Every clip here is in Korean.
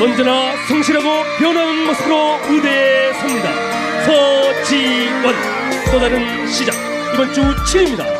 언제나 성실하고 변화하는 모습으로 무대에 섭니다. 서지원 또 다른 시작 이번 주 7입니다.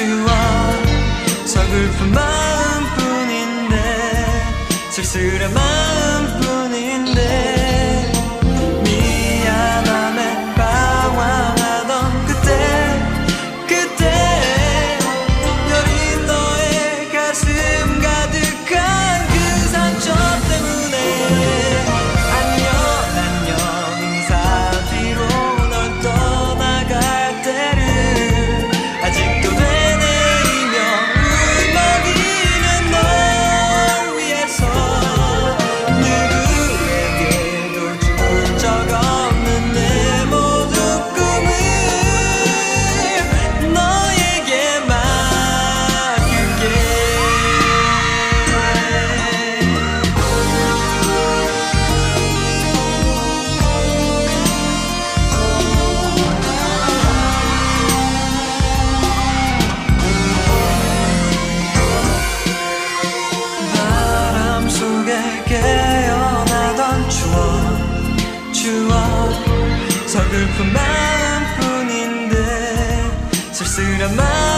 추워 서글픈 마음뿐인데 쓸쓸한 마음 고마움뿐인데 쓸쓸한 마음